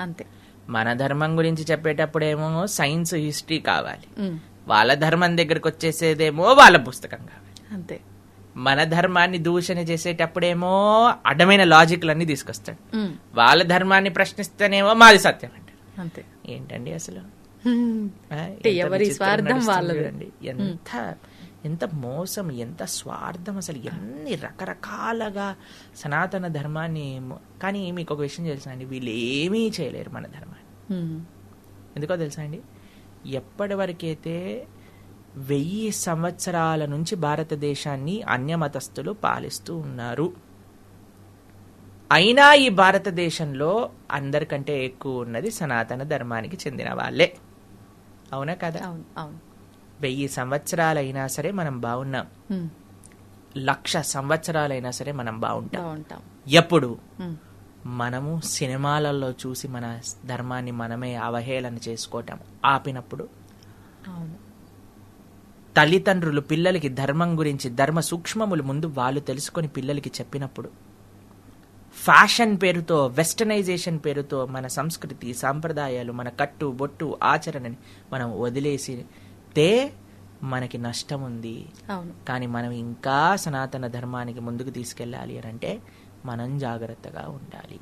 అంతే. మన ధర్మం గురించి చెప్పేటప్పుడేమో సైన్స్ హిస్టరీ కావాలి. వాళ్ళ ధర్మం దగ్గరకు వచ్చేసేదేమో వాళ్ళ పుస్తకం కావాలి. అంతే. మన ధర్మాన్ని దూషణ చేసేటప్పుడేమో అడ్డమైన లాజిక్లన్నీ తీసుకొస్తాడు. వాళ్ళ ధర్మాన్ని ప్రశ్నిస్తేనేమో మాది సత్యం అంటారు అంతే. ఏంటండి అసలు? అంటే ఎవరి స్వార్థం. ఎంత ఎంత మోసం ఎంత స్వార్థం అసలు ఎన్ని రకరకాలుగా సనాతన ధర్మాన్ని కానీ మీకు ఒక విషయం తెలుసా అండి? వీళ్ళు ఏమీ చేయలేరు మన ధర్మాన్ని. ఎందుకో తెలుసా అండి? ఎప్పటి వరకైతే వెయ్యి సంవత్సరాల నుంచి భారతదేశాన్ని అన్యమతస్థులు పాలిస్తూ ఉన్నారు. అయినా ఈ భారతదేశంలో అందరికంటే ఎక్కువ ఉన్నది సనాతన ధర్మానికి చెందిన వాళ్ళే. అవునా కదా? అవును అవును. వెయ్యి సంవత్సరాలైనా సరే మనం బాగున్నాం. లక్ష సంవత్సరాలైనా సరే మనం బాగుంటాం. ఎప్పుడు? మనము సినిమాలలో చూసి మన ధర్మాన్ని మనమే అవహేళన చేసుకోవటం ఆపినప్పుడు. తల్లిదండ్రులు పిల్లలకి ధర్మం గురించి ధర్మ సూక్ష్మములు ముందు వాళ్ళు తెలుసుకొని పిల్లలకి చెప్పినప్పుడు. ఫ్యాషన్ పేరుతో వెస్టర్నైజేషన్ పేరుతో మన సంస్కృతి సాంప్రదాయాలు మన కట్టు బొట్టు ఆచరణని మనం వదిలేసితే మనకి నష్టం ఉంది. కానీ మనం ఇంకా సనాతన ధర్మానికి ముందుకు తీసుకెళ్ళాలి అని అంటే మనం జాగ్రత్తగా ఉండాలి.